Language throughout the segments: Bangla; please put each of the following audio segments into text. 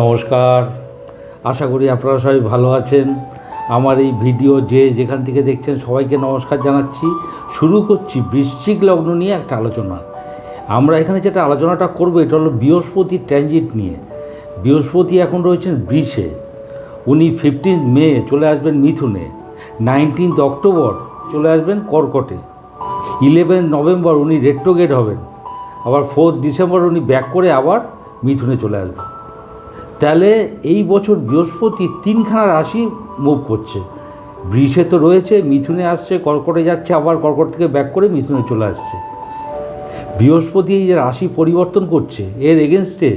নমস্কার। আশা করি আপনারা সবাই ভালো আছেন। আমার এই ভিডিও যে যেখান থেকে দেখছেন সবাইকে নমস্কার জানাচ্ছি। শুরু করছি বৃশ্চিক লগ্ন নিয়ে একটা আলোচনা। আমরা এখানে যেটা আলোচনাটা করব, এটা হলো বৃহস্পতি ট্রানজিট নিয়ে। বৃহস্পতি এখন রয়েছেন বৃষে উনি ফিফটিন মে চলে আসবেন মিথুনে। নাইনটিন্থ অক্টোবর চলে আসবেন কর্কটে। ইলেভেন নভেম্বর উনি রেট্রোগেট হবেন। আবার ফোর্থ ডিসেম্বর উনি ব্যাক করে আবার মিথুনে চলে আসবেন। তাহলে এই বছর বৃহস্পতি তিনখানা রাশি মুভ করছে। বৃষে তো রয়েছে, মিথুনে আসছে, কর্কটে যাচ্ছে, আবার কর্কট থেকে ব্যাক করে মিথুনে চলে আসছে। বৃহস্পতি এই যে রাশি পরিবর্তন করছে, এর এগেনস্টে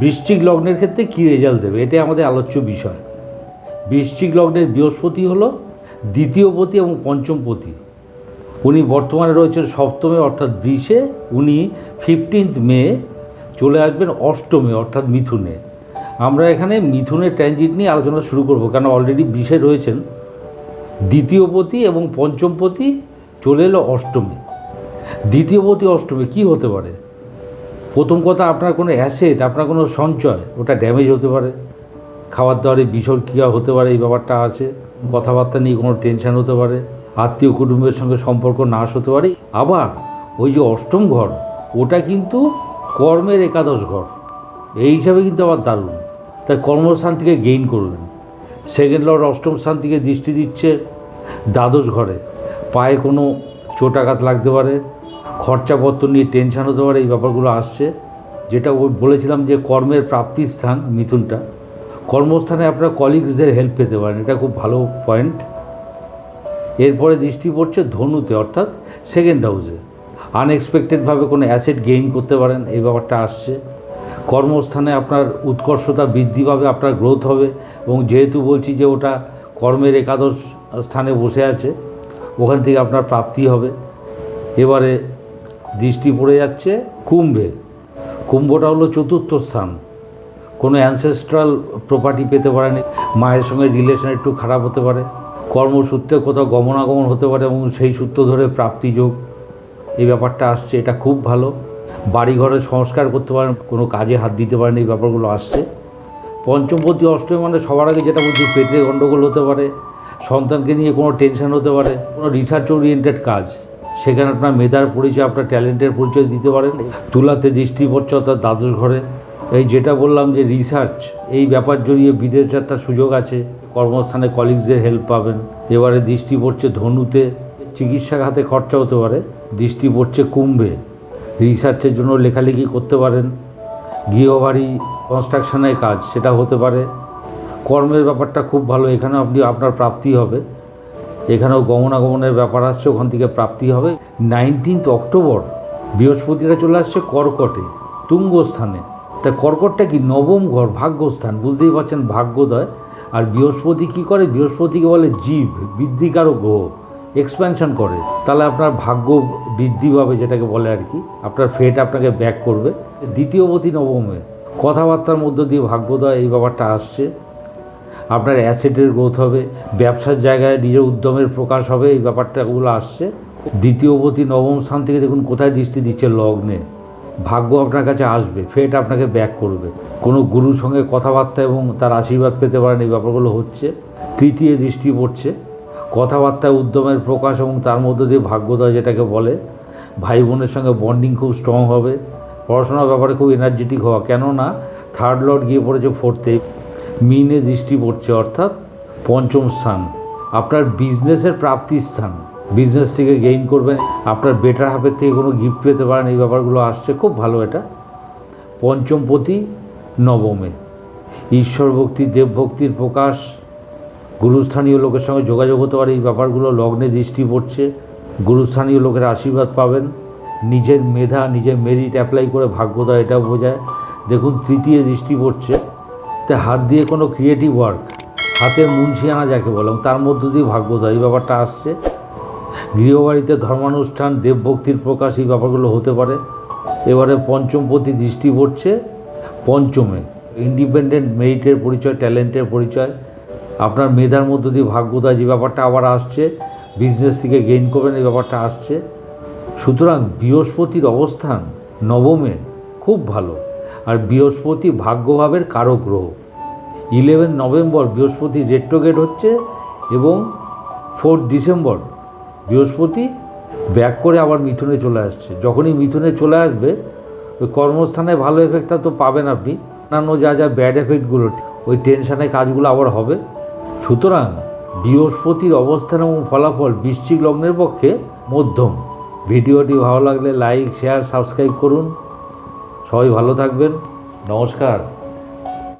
বৃশ্চিক লগ্নের ক্ষেত্রে কী রেজাল্ট দেবে? এটাই আমাদের আলোচ্য বিষয়। বৃশ্চিক লগ্নের বৃহস্পতি হলো দ্বিতীয় পতি এবং পঞ্চম পতি। উনি বর্তমানে রয়েছেন সপ্তমে, অর্থাৎ বৃষে। উনি ফিফটিন্থ মে চলে আসবেন অষ্টমে, অর্থাৎ মিথুনে। আমরা এখানে মিথুনের ট্রানজিট নিয়ে আলোচনা শুরু করব, কেন অলরেডি বৃষে রয়েছেন। দ্বিতীয় পতি এবং পঞ্চম পতি চলে এলো অষ্টমে। দ্বিতীয় পতি অষ্টমে কি হতে পারে? প্রথম কথা, আপনার কোনো অ্যাসেট আপনার কোনো সঞ্চয়, ওটা ড্যামেজ হতে পারে। খাবার দাবারে বিষক্রিয়া হতে পারে, এই ব্যাপারটা আছে। কথাবার্তা নিয়ে কোনো টেনশন হতে পারে। আত্মীয় কুটুম্বের সঙ্গে সম্পর্ক নাশ হতে পারে। আবার ওই যে অষ্টম ঘর, ওটা কিন্তু কর্মের একাদশ ঘর। এই হিসাবে কিন্তু আবার দারুণ। তাই কর্মস্থান থেকে গেইন করবেন সেকেন্ড লর্ড অষ্টম স্থান থেকে দৃষ্টি দিচ্ছে দ্বাদশ ঘরে। পায়ে কোনো চোটাঘাত লাগতে পারে, খরচাপত্র নিয়ে টেনশন হতে পারে, এই ব্যাপারগুলো আসছে। যেটা ওই বলেছিলাম যে কর্মের প্রাপ্তির স্থান মিথুনটা। কর্মস্থানে আপনার কলিগসদের হেল্প পেতে পারেন, এটা খুব ভালো পয়েন্ট এরপরে দৃষ্টি পড়ছে ধনুতে, অর্থাৎ সেকেন্ড হাউসে আনএক্সপেক্টেডভাবে কোনো অ্যাসেট গেইন করতে পারেন, এই ব্যাপারটা আসছে। কর্মস্থানে আপনার উৎকর্ষতা বৃদ্ধি পাবে, আপনার গ্রোথ হবে এবং যেহেতু বলছি যে ওটা কর্মের একাদশ স্থানে বসে আছে, ওখান থেকে আপনার প্রাপ্তি হবে। এবারে দৃষ্টি পড়ে যাচ্ছে কুম্ভে। কুম্ভটা হলো চতুর্থ স্থান। কোনো অ্যানসেস্ট্রাল প্রপার্টি পেতে পারেনি, মায়ের সঙ্গে রিলেশন একটু খারাপ হতে পারে, কর্মসূত্রে কোথাও গমনাগমন হতে পারে এবং সেই সূত্র ধরে প্রাপ্তিযোগ এই ব্যাপারটা আসছে, এটা খুব ভালো। বাড়িঘরে সংস্কার করতে পারেন, কোনো কাজে হাত দিতে পারেন, এই ব্যাপারগুলো আসছে। পঞ্চমপতি অষ্টমী মানে সবার আগে যেটা বলছি পেটে গণ্ডগোল হতে পারে, সন্তানকে নিয়ে কোনো টেনশন হতে পারে, কোনো রিসার্চ ওরিয়েন্টেড কাজ। সেখানে আপনার মেধার পরিচয়, আপনার ট্যালেন্টের পরিচয় দিতে পারেন, তুলাতে দৃষ্টি পড়ছে অর্থাৎ দ্বাদশ ঘরে। এই যেটা বললাম যে রিসার্চ এই ব্যাপার জড়িয়ে বিদেশ যাত্রার সুযোগ আছে, কর্মস্থানে কলিগসদের হেল্প পাবেন। এবারে দৃষ্টি পড়ছে ধনুতে, চিকিৎসা খাতে খরচা হতে পারে দৃষ্টি পড়ছে কুম্ভে। রিসার্চের জন্য লেখালেখি করতে পারেন। গৃহবাড়ি কনস্ট্রাকশনের কাজ, সেটা হতে পারে। কর্মের ব্যাপারটা খুব ভালো এখানে আপনি, আপনার প্রাপ্তি হবে। এখানেও গমনাগমনের ব্যাপার আসছে, ওখান থেকে প্রাপ্তি হবে। নাইনটিন্থ অক্টোবর বৃহস্পতিটা চলে আসছে কর্কটে, তুঙ্গস্থানে। তা কর্কটটা কি? নবম ঘর, ভাগ্যস্থান, বুঝতেই পারছেন ভাগ্যোদয়। আর বৃহস্পতি কি করে? বৃহস্পতিকে বলে জীব, বৃদ্ধিকারক গ্রহ। এক্সপ্যানশন করে, তাহলে আপনার ভাগ্য বৃদ্ধি পাবে যেটাকে বলে আর কি। আপনার ফেট আপনাকে ব্যাক করবে। দ্বিতীয়পতি নবমে, কথাবার্তার মধ্য দিয়ে ভাগ্যদয় এই ব্যাপারটা আসছে। আপনার অ্যাসেটের গ্রোথ হবে, ব্যবসার জায়গায় নিজের উদ্যমের প্রকাশ হবে, এই ব্যাপারটাগুলো আসছে। দ্বিতীয়পতি নবম স্থান থেকে দেখুন কোথায় দৃষ্টি দিচ্ছে লগ্নে। ভাগ্য আপনার কাছে আসবে ফেট আপনাকে ব্যাক করবে। কোনো গুরুর সঙ্গে কথাবার্তা এবং তার আশীর্বাদ পেতে পারেন এই ব্যাপারগুলো হচ্ছে। তৃতীয় দৃষ্টি পড়ছে। কথাবার্তায় উদ্যমের প্রকাশ এবং তার মধ্য দিয়ে ভাগ্যোদয় যেটাকে বলে ভাই বোনের সঙ্গে বন্ডিং খুব স্ট্রং হবে। পড়াশোনার ব্যাপারে খুব এনার্জেটিক হওয়া। কেননা থার্ড লর্ড গিয়ে পড়েছে ফোর্থে মিনে দৃষ্টি পড়ছে, অর্থাৎ পঞ্চম স্থান। আপনার বিজনেসের প্রাপ্তি স্থান। বিজনেস থেকে গেইন করবেন। আপনার বেটার হাফের থেকে কোনো গিফট পেতে পারেন, এই ব্যাপারগুলো আসছে। খুব ভালো এটা। পঞ্চমপতি নবমে। ঈশ্বর ভক্তি দেবভক্তির প্রকাশ। গুরুস্থানীয় লোকের সঙ্গে যোগাযোগ হতে পারে, এই ব্যাপারগুলো লগ্নে দৃষ্টি পড়ছে। গুরুস্থানীয় লোকের আশীর্বাদ পাবেন। নিজের মেধা, নিজের মেরিট অ্যাপ্লাই করে ভাগ্যদয় এটা বোঝায়। দেখুন, তৃতীয় দৃষ্টি পড়ছে। তে হাত দিয়ে কোনো ক্রিয়েটিভ ওয়ার্ক হাতের মুন্সিয়ানা যাকে বললাম তার মধ্য দিয়ে ভাগ্যদয় এই ব্যাপারটা আসছে। গৃহবাড়িতে ধর্মানুষ্ঠান, দেবভক্তির প্রকাশ, এই ব্যাপারগুলো হতে পারে। এবারে পঞ্চমপতি দৃষ্টি পড়ছে। পঞ্চমে ইন্ডিপেন্ডেন্ট মেরিটের পরিচয় ট্যালেন্টের পরিচয়। আপনার মেধার মধ্য দিয়ে ভাগ্যদয় যে ব্যাপারটা আবার আসছে বিজনেস থেকে গেইন করবেন এই ব্যাপারটা আসছে। সুতরাং বৃহস্পতির অবস্থান নবমে খুব ভালো। আর বৃহস্পতি ভাগ্যভাবের কারক গ্রহ। ইলেভেন নভেম্বর বৃহস্পতি রেট্রোগেট হচ্ছে এবং ফোর্থ ডিসেম্বর বৃহস্পতি ব্যাক করে আবার মিথুনে চলে আসছে। যখনই মিথুনে চলে আসবে, ওই কর্মস্থানে ভালো এফেক্টটা তো পাবেন আপনি। অন্যান্য যা যা ব্যাড এফেক্টগুলো ওই টেনশানে কাজগুলো আবার হবে। সুতরাং বৃহস্পতির অবস্থান এবং ফলাফল বৃশ্চিক লগ্নের পক্ষে মধ্যম। ভিডিওটি ভালো লাগলে লাইক, শেয়ার, সাবস্ক্রাইব করুন। সবাই ভালো থাকবেন। নমস্কার।